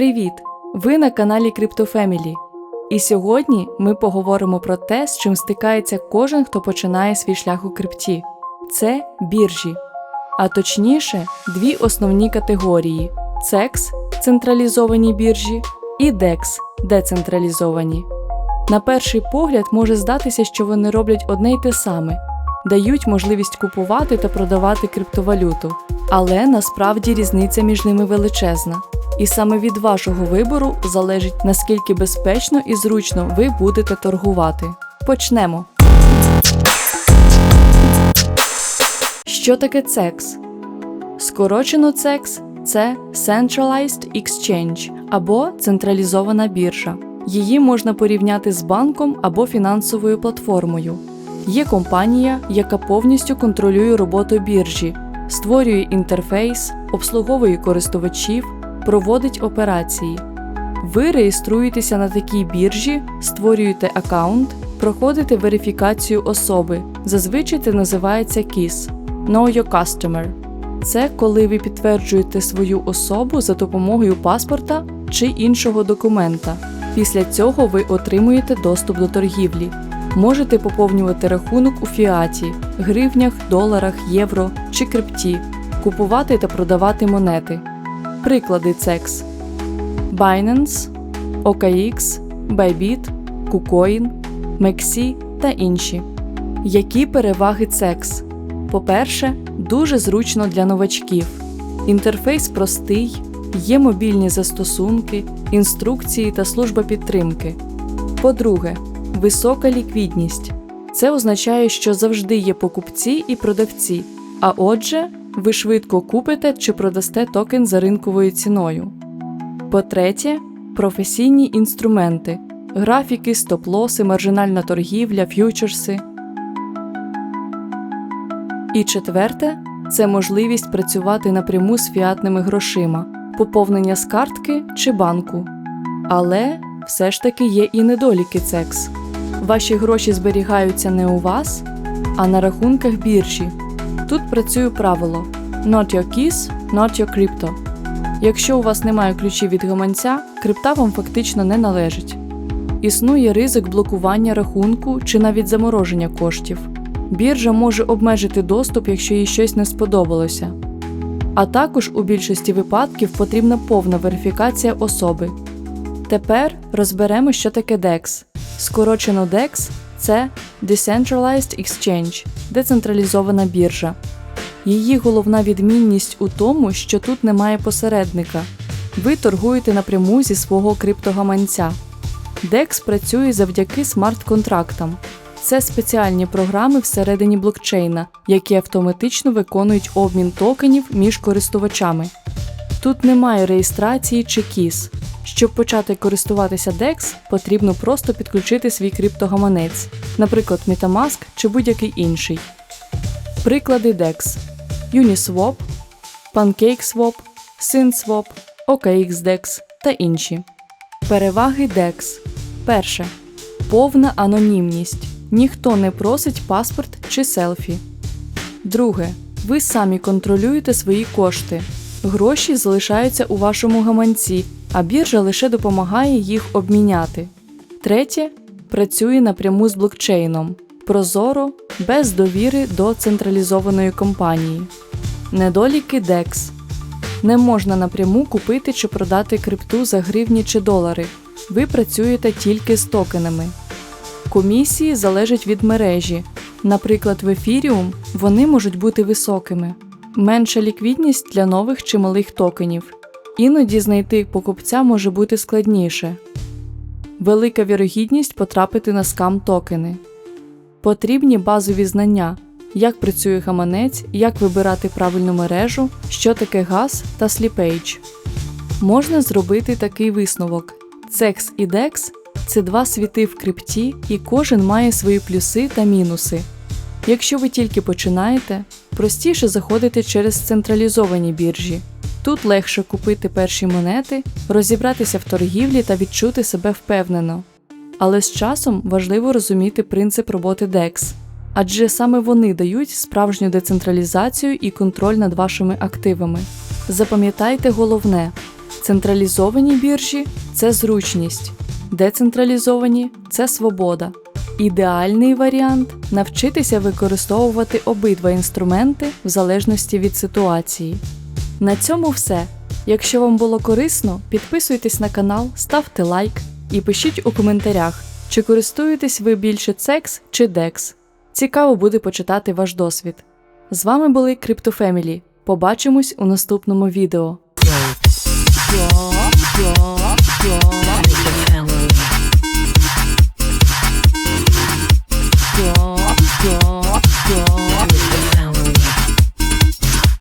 Привіт! Ви на каналі CryptoFamily. І сьогодні ми поговоримо про те, з чим стикається кожен, хто починає свій шлях у крипті. Це біржі. А точніше, дві основні категорії: CEX – централізовані біржі і DEX – децентралізовані. На перший погляд може здатися, що вони роблять одне й те саме, дають можливість купувати та продавати криптовалюту, але насправді різниця між ними величезна. І саме від вашого вибору залежить наскільки безпечно і зручно ви будете торгувати. Почнемо. Що таке CEX? Скорочено CEX – це Centralized Exchange або централізована біржа. Її можна порівняти з банком або фінансовою платформою. Є компанія, яка повністю контролює роботу біржі, створює інтерфейс, обслуговує користувачів, проводить операції. Ви реєструєтеся на такій біржі, створюєте аккаунт, проходите верифікацію особи. Зазвичай це називається KISS – Know Your Customer. Це коли ви підтверджуєте свою особу за допомогою паспорта чи іншого документа. Після цього ви отримуєте доступ до торгівлі. Можете поповнювати рахунок у фіаті, гривнях, доларах, євро чи крипті, купувати та продавати монети. Приклади CEX Binance, OKX, Bybit, KuCoin, MEXI та інші. Які переваги CEX? По-перше, дуже зручно для новачків. Інтерфейс простий, є мобільні застосунки, інструкції та служба підтримки. По-друге, висока ліквідність. Це означає, що завжди є покупці і продавці, а отже, ви швидко купите чи продасте токен за ринковою ціною. По-третє, професійні інструменти, графіки, стоп-лоси, маржинальна торгівля, ф'ючерси. І четверте це можливість працювати напряму з фіатними грошима, поповнення з картки чи банку. Але все ж таки є і недоліки CEX. Ваші гроші зберігаються не у вас, а на рахунках біржі. Тут працює правило Not your keys, not your crypto. Якщо у вас немає ключів від гаманця, крипта вам фактично не належить. Існує ризик блокування рахунку чи навіть замороження коштів. Біржа може обмежити доступ, якщо їй щось не сподобалося. А також у більшості випадків потрібна повна верифікація особи. Тепер розберемо, що таке DEX. Скорочено DEX – це Decentralized Exchange – децентралізована біржа. Її головна відмінність у тому, що тут немає посередника. Ви торгуєте напряму зі свого криптогаманця. DEX працює завдяки смарт-контрактам. Це спеціальні програми всередині блокчейна, які автоматично виконують обмін токенів між користувачами. Тут немає реєстрації чи кіз. Щоб почати користуватися DEX, потрібно просто підключити свій криптогаманець, наприклад, Metamask чи будь-який інший. Приклади DEX Uniswap, PancakeSwap, SynSwap, OKXDEX та інші. Переваги DEX. Перше. Повна анонімність. Ніхто не просить паспорт чи селфі. Друге. Ви самі контролюєте свої кошти. Гроші залишаються у вашому гаманці, а біржа лише допомагає їх обміняти. Третє. Працює напряму з блокчейном. Прозоро, без довіри до централізованої компанії. Недоліки DEX. Не можна напряму купити чи продати крипту за гривні чи долари. Ви працюєте тільки з токенами. Комісії залежать від мережі. Наприклад, в Ethereum вони можуть бути високими. Менша ліквідність для нових чи малих токенів. Іноді знайти покупця може бути складніше. Велика вірогідність потрапити на скам токени. Потрібні базові знання, як працює гаманець, як вибирати правильну мережу, що таке газ та сліпейдж. Можна зробити такий висновок: CEX і DEX – це два світи в крипті, і кожен має свої плюси та мінуси. Якщо ви тільки починаєте, простіше заходити через централізовані біржі. Тут легше купити перші монети, розібратися в торгівлі та відчути себе впевнено. Але з часом важливо розуміти принцип роботи DEX, адже саме вони дають справжню децентралізацію і контроль над вашими активами. Запам'ятайте головне: Централізовані біржі це зручність, децентралізовані це свобода. Ідеальний варіант навчитися використовувати обидва інструменти в залежності від ситуації. На цьому все. Якщо вам було корисно, підписуйтесь на канал, ставте лайк і пишіть у коментарях, чи користуєтесь ви більше CEX чи DEX. Цікаво буде почитати ваш досвід. З вами були CryptoFamily. Побачимось у наступному відео.